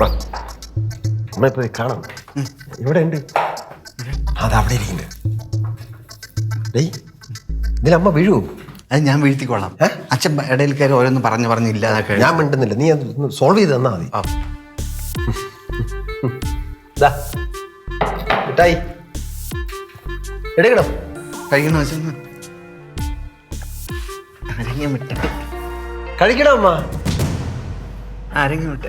അമ്മ ഇപ്പൊ കാണാം. ഇവിടെ ഉണ്ട് അത് അവിടെ ഇരിക്കുന്നുണ്ട് ഡേയ് ഇതിലമ്മ വീഴൂ അത് ഞാൻ വീഴ്ത്തിക്കൊള്ളാം അച്ഛൻ ഇടയിൽ കയറി ഓരോന്ന് പറഞ്ഞു പറഞ്ഞില്ല ഞാൻ മിണ്ടുന്നില്ല. നീ അത് സോൾവ് ചെയ്ത് തന്നാ മതി. മിഠായി. എടുക്കണം. കഴിക്കണോ അച്ഛൻ അരങ്ങ കഴിക്കണം അമ്മ. അരങ്ങ വിട്ട.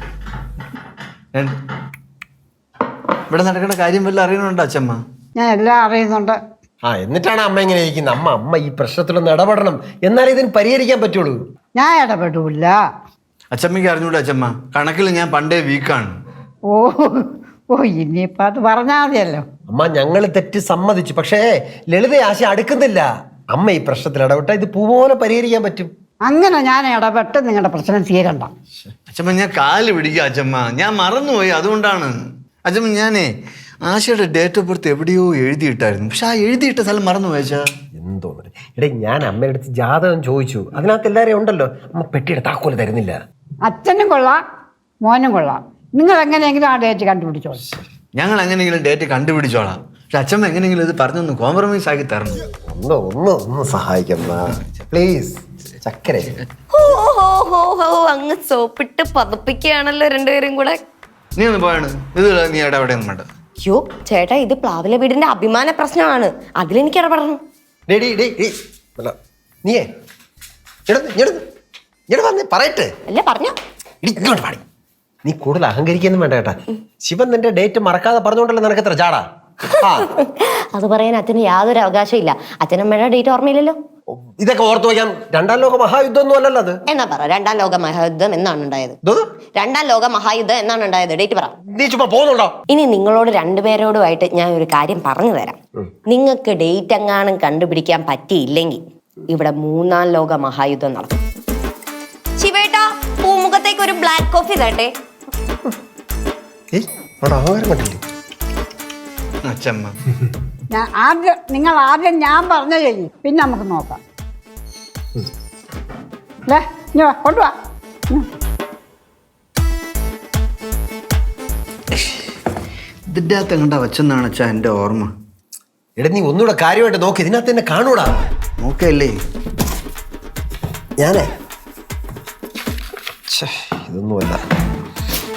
ഇവിടെ നടക്കുന്ന കാര്യം വല്ല അറിയണുണ്ടോ അച്ഛമ്മ? ഞാൻ എല്ലാം അറിയുന്നുണ്ട്. ആ എന്നിട്ടാണ് അമ്മ ഇങ്ങനെ ഇരിക്കുന്നത് അമ്മ അമ്മ ഈ പ്രശ്നത്തിലൊന്ന് ഇടപെടണം. എന്നാലേ ഇതിന് പരിഹരിക്കാൻ പറ്റുള്ളൂ. ഞാൻ ഇടപെടൂല. അച്ഛമ്മയ്ക്ക് അറിഞ്ഞൂടെ അച്ഛമ്മ? കണക്കിൽ ഞാൻ പണ്ടേ വീക്കാണ്. ഓ ഓ ഇനിയിപ്പോൾ അത് പറഞ്ഞാൽ മതിയല്ലോ. അമ്മ ഞങ്ങൾ തെറ്റ് സമ്മതിച്ചു. പക്ഷേ ലളിത ആശ അടുക്കുന്നില്ല. അമ്മ ഈ പ്രശ്നത്തിൽ ഇടപെട്ട ഇത് പൂപോലെ പരിഹരിക്കാൻ പറ്റും. അങ്ങനെ ഞാൻ ഇടപെട്ട് നിങ്ങളുടെ പ്രശ്നം തീരണ്ട അച്ഛമ്മ ഞാൻ കാൽ പിടിക്കുക അച്ഛമ്മ ഞാൻ മറന്നുപോയി അതുകൊണ്ടാണ്. അച്ഛമ്മ ഞാനേ ആശയുടെ ഡേറ്റ് ഓഫ് ബർത്ത് എവിടെയോ എഴുതിയിട്ടായിരുന്നു. പക്ഷെ ആ എഴുതിയിട്ട സ്ഥലം മറന്നുപോയി അച്ഛാ. എന്തോ എടേ ഞാൻ അമ്മയുടെ അടുത്ത് ജാതകം ചോദിച്ചു. അതിനകത്ത് എല്ലാവരെയും ഉണ്ടല്ലോ. അമ്മ പെട്ടിയുടെ താക്കോൽ തരുന്നില്ല. അച്ഛനും കൊള്ളാം മോനും കൊള്ളാം. നിങ്ങൾ എങ്ങനെയെങ്കിലും ആ ഡേറ്റ് കണ്ടുപിടിച്ചോ ഞങ്ങൾ എങ്ങനെയെങ്കിലും ഡേറ്റ് കണ്ടുപിടിച്ചോളാം. പക്ഷെ അച്ഛമ്മ എങ്ങനെയെങ്കിലും ഇത് പറഞ്ഞൊന്ന് കോംപ്രമൈസ് ആക്കി തരണം. ഒന്ന് ഒന്ന് ഒന്ന് സഹായിക്കുന്ന പ്ലീസ് ചക്കര. ഹോ ഹോ ഹോ ഹോ അങ്ങ് സോപ്പിട്ട് പതപ്പിക്കുകയാണല്ലോ രണ്ടുപേരും കൂടെ. നീ ഒന്ന് പോയാണ്. ഇത് നീ എവിടെ അവിടെ ഒന്നും വേണ്ട അയ്യോ ചേട്ടാ ഇത് പ്ലാവിലെ വീടിന്റെ അഭിമാന പ്രശ്നമാണ്. അതിലെനിക്ക് ഇടപെടണം. ഡേ ഡേ ഡേ ഡേ അല്ല നീയേ. ഇടന്ന് ഇടന്ന് ഇട വന്ന് പറയട്ടെ. അല്ല പറഞ്ഞോ. ഇടി, ഇങ്ങോട്ട് പാടി നീ കൂടുതൽ അഹങ്കരിക്കൊന്നും വേണ്ട കേട്ടാ. ശിവൻ നിന്റെ ഡേറ്റ് മറക്കാതെ പറഞ്ഞോണ്ടല്ലോ നിനക്ക് എത്ര ചാടാ ആ. അത് പറയാൻ അച്ഛന് യാതൊരു അവകാശം ഇല്ല. അച്ഛനമ്മയുടെ ഡേറ്റ് ഓർമ്മയില്ലല്ലോ. ഇതൊക്കെ ഓർത്തു വയ്ക്കാം രണ്ടാം ലോക മഹായുദ്ധം ഒന്നും അല്ലല്ലോ അത്. എന്നാ പറ രണ്ടാം ലോക മഹായുദ്ധം എന്നാണ് ഉണ്ടായത്? രണ്ടാം ലോക മഹായുദ്ധം എന്നാണ് ഉണ്ടായത്? ഡേറ്റ് പറ. നീ ചുമ്മാ പോകുന്നുണ്ടോ? ഇനി നിങ്ങളോട് രണ്ടുപേരോടുമായിട്ട് ഞാൻ ഒരു കാര്യം പറഞ്ഞു തരാം. നിങ്ങൾക്ക് ഡേറ്റ് എങ്ങാനും കണ്ടുപിടിക്കാൻ പറ്റിയില്ലെങ്കിൽ ഇവിടെ മൂന്നാം ലോക മഹായുദ്ധം നടക്കും. ശിവേട്ടാ പൂമുഖത്തേക്ക് ഒരു ബ്ലാക്ക് കോഫി തട്ടെ ഏയ് അവിടെ അഹങ്കാരം കണ്ടില്ലേ? അച്ഛമ്മ. ഞാൻ ആദ്യം നിങ്ങൾ ആദ്യം ഞാൻ പറഞ്ഞു ചെയ്യും പിന്നെ നമുക്ക് നോക്കാം. അല്ലേ ഇനി വാ, കൊണ്ടുവാ. ഉം. ഇതിന്റെ അകത്ത് എങ്ങണ്ടാ വെച്ചെന്നാണ് അച്ഛാ എന്റെ ഓർമ്മ. എടാ നീ ഒന്നുകൂടെ കാര്യമായിട്ട് നോക്ക്. ഇതിനകത്ത് തന്നെ കാണൂടാ. നോക്കല്ലേ? ഞാനേ? ഛേ, ഇതൊന്നുമല്ല.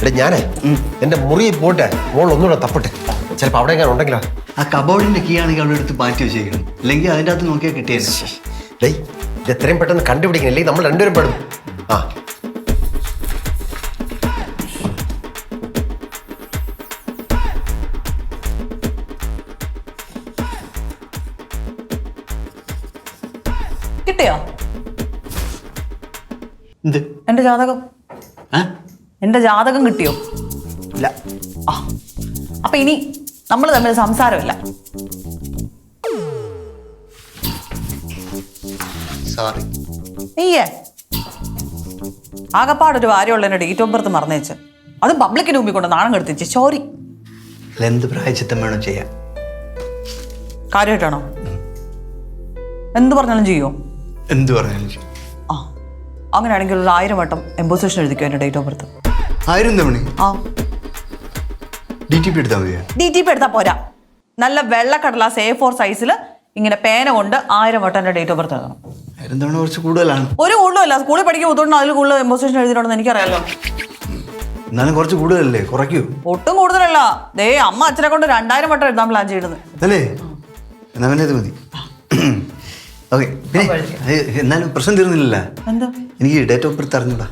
എടാ ഞാനേ? എന്റെ മുറിയിൽ പോട്ടെ. മോൾ ഒന്നുകൂടെ തപ്പട്ടെ. ചിലപ്പോ അവിടെ എങ്ങനെ ഉണ്ടെങ്കിലോ? ആ കബോർഡിന്റെ കീ ആണെങ്കിൽ അവിടെ എടുത്ത് മാറ്റി വെച്ചേക്കണം അല്ലെങ്കിൽ അതിന്റെ അകത്ത് നോക്കിയാൽ കിട്ടിയാൽ ഡേ ഇത് എത്രയും പെട്ടെന്ന് കണ്ടുപിടിക്കണം. അല്ലെങ്കിൽ നമ്മൾ രണ്ടുപേരും പെടും. ആ. കിട്ടിയോ? എന്ത്? എന്റെ ജാതകം. എന്റെ ജാതകം കിട്ടിയോ? ഇല്ല. ആ. അപ്പൊ ഇനി നമ്മൾ തമ്മിൽ സംസാരമില്ല. സോറി നീയേ. ആകപ്പാടൊരു ഒരു എന്റെ ഡേറ്റ് ഓഫ് ബർത്ത് മറന്നേച്ച്. അത് പബ്ലിക്കിന് മുമ്പിൽ കൊണ്ട് നാണം കെടുത്തിച്ച്. സോറി എന്ത് പ്രായച്ചിത്തം വേണം ചെയ്യാൻ? കാര്യമായിട്ടാണോ? എന്ത് പറഞ്ഞാലും ചെയ്യോ? എന്ത് പറഞ്ഞാലും ചെയ്യും. ആ. അങ്ങനെയാണെങ്കിൽ ഒരു ആയിരം വട്ടം എംബോസിഷൻ എഴുതിക്കോ എന്റെ ഡേറ്റ് ഓഫ് ബർത്ത് ആയിരം തവണ ആ. ഡി ടി പി എടുത്താൽ മതിയോ? ഡി ടി പി എടുത്താൽ പോരാ. നല്ല വെള്ളക്കടലാസ് എ ഫോർ സൈസിൽ ഇങ്ങനെ പേന കൊണ്ട് ആയിരം വട്ടം ഡേറ്റ് ഓഫ് ബർത്ത് എഴുതണം ആയിരം തവണ കുറച്ച് കൂടുതലാണ്. ഒരു കൂടുതലല്ല സ്കൂളിൽ പഠിക്കാൻ ബുദ്ധിമുട്ടുണ്ട് അതിൽ കൂടുതൽ എംബോസിഷൻ എഴുതിയിട്ടുണ്ടെന്ന് എനിക്കറിയാലോ. എന്നാലും കുറച്ച് കൂടുതലല്ലേ? കുറയ്ക്കൂ. ഒട്ടും കൂടുതലല്ല. ദേ അമ്മ അച്ഛനെ കൊണ്ട് രണ്ടായിരം വട്ടം എഴുതാൻ പ്ലാൻ ചെയ്യുന്നത് അതല്ലേ? എന്നാ പിന്നെ ഇത് മതി. ഓക്കെ എന്നാലും പ്രശ്നം തീർന്നില്ലല്ല. എന്താ? എനിക്ക് ഡേറ്റ് ഓഫ് ബർത്ത് അറിഞ്ഞൂടാ.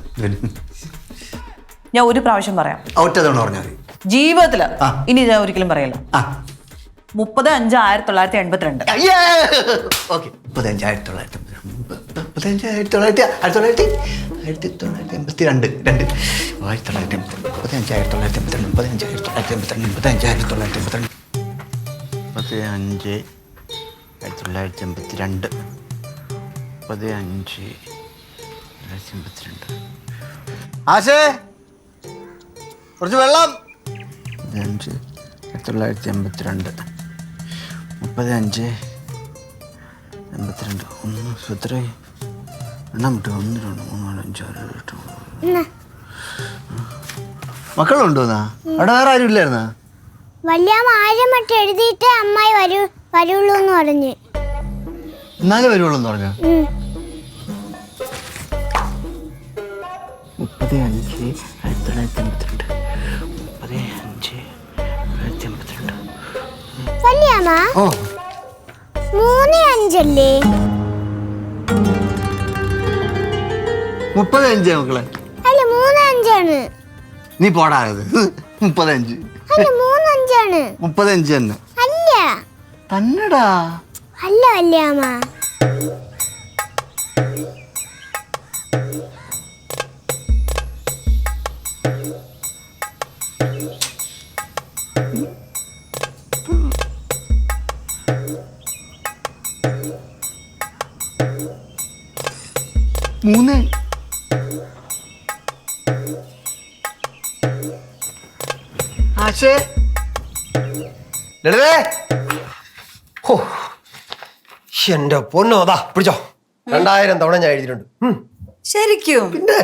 ഞാൻ ഒരു പ്രാവശ്യം പറയാം. ഒറ്റ തവണ പറഞ്ഞാൽ മതി. ജീവിതത്തിൽ ഇനി ഞാൻ ഒരിക്കലും പറയല്ല. ആ. മുപ്പത് അഞ്ച് ആയിരത്തി തൊള്ളായിരത്തി എൺപത്തിരണ്ട്. ഓക്കെ. മുപ്പത്തഞ്ചായിരത്തി തൊള്ളായിരത്തി മുപ്പത്തഞ്ചായിരത്തി തൊള്ളായിരത്തി ആയിരത്തി തൊള്ളായിരത്തി ആയിരത്തി തൊള്ളായിരത്തി എൺപത്തി രണ്ട്. രണ്ട് ആയിരത്തി തൊള്ളായിരത്തി എൺപത്തി മുപ്പത്തഞ്ചായിരത്തി തൊള്ളായിരത്തി എൺപത്തിരണ്ട്. മുപ്പത്തഞ്ചായിരത്തി തൊള്ളായിരത്തി എൺപത്തിരണ്ട്. മുപ്പത്തഞ്ചായിരത്തി തൊള്ളായിരത്തി എൺപത്തിരണ്ട്. മുപ്പത്തി അഞ്ച് ആയിരത്തി തൊള്ളായിരത്തി എൺപത്തി രണ്ട് മുപ്പത് അഞ്ച് തൊള്ളായിരത്തി എൺപത്തിരണ്ട്. ആശേ കുറച്ച് വെള്ളം. അഞ്ച് ആയിരത്തി തൊള്ളായിരത്തി എൺപത്തിരണ്ട്. മുപ്പത് അഞ്ച് എൺപത്തിരണ്ട്. ഒന്ന് എത്രയായി? എണ്ണം വിട്ടു ഒന്ന് രണ്ട് മൂന്ന് നാല് അഞ്ച് ആറ് ഏഴ് എട്ട് മക്കളുണ്ടോ അവിടെ വേറെ ആരും ഇല്ലായിരുന്നാ? വലിയ ആരും വട്ടം എഴുതിയിട്ട് അമ്മായി വരൂ വരുള്ളൂ എന്ന് പറഞ്ഞു. എന്നാലേ വരുള്ളൂ എന്ന് പറഞ്ഞു. മുപ്പത് അഞ്ച് ആയിരത്തി തൊള്ളായിരത്തി എൺപത്തിരണ്ട്. വല്യമ്മ ഓ മൂന്ന് അഞ്ചല്ലേ? മുപ്പത് അഞ്ച് മക്കളെ. അല്ല മൂന്ന് അഞ്ചാണ്. നീ പോടാകത് മുപ്പത്തഞ്ച് അല്ല മൂന്ന് അഞ്ചാണ്. മുപ്പത്തഞ്ച് തന്നെ. അല്ല. തന്നെടാ. അല്ല വല്യമ്മ. മൂന്ന്. ആശേ. ലളിതേ. ഹോ. എന്റെ പൊന്നോ അതാ പിടിച്ചോ. രണ്ടായിരം തവണ ഞാൻ എഴുതിയിട്ടുണ്ട്. ഉം. ശരിക്കും? പിന്നെ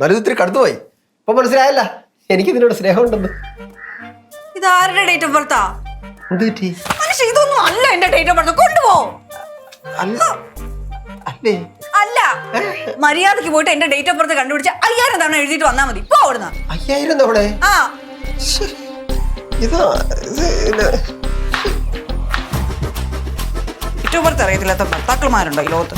നല്ലത് ഇത്തിരി കടന്നുപോയി ഇപ്പൊ മനസ്സിലായല്ല എനിക്ക് ഇതിനോട് സ്നേഹമുണ്ടെന്ന്. ഇത് ആരുടെ ഡേറ്റ് ഓഫ് ബർത്താ എന്ത് പറ്റി? മനുഷ്യ ഇതൊന്നും അല്ല എന്റെ ഡേറ്റ് ഓഫ് ബർത്ത് കൊണ്ടുപോ. അല്ല അല്ലേ? അല്ല. മര്യാദയ്ക്ക് പോയിട്ട് എന്റെ ഡേറ്റ് ഓഫ് ബർത്ത് കണ്ടുപിടിച്ച് അയ്യായിരം തവണ എഴുതിട്ട് വന്നാ മതി. പോ അവിടുന്ന്. അയ്യായിരം തവണ? ആ. ഇതാ ഡേറ്റ് ഓഫ് ബർത്ത് അറിയത്തില്ലാത്ത ഭർത്താക്കന്മാരുണ്ടോ ഈ ലോകത്ത്?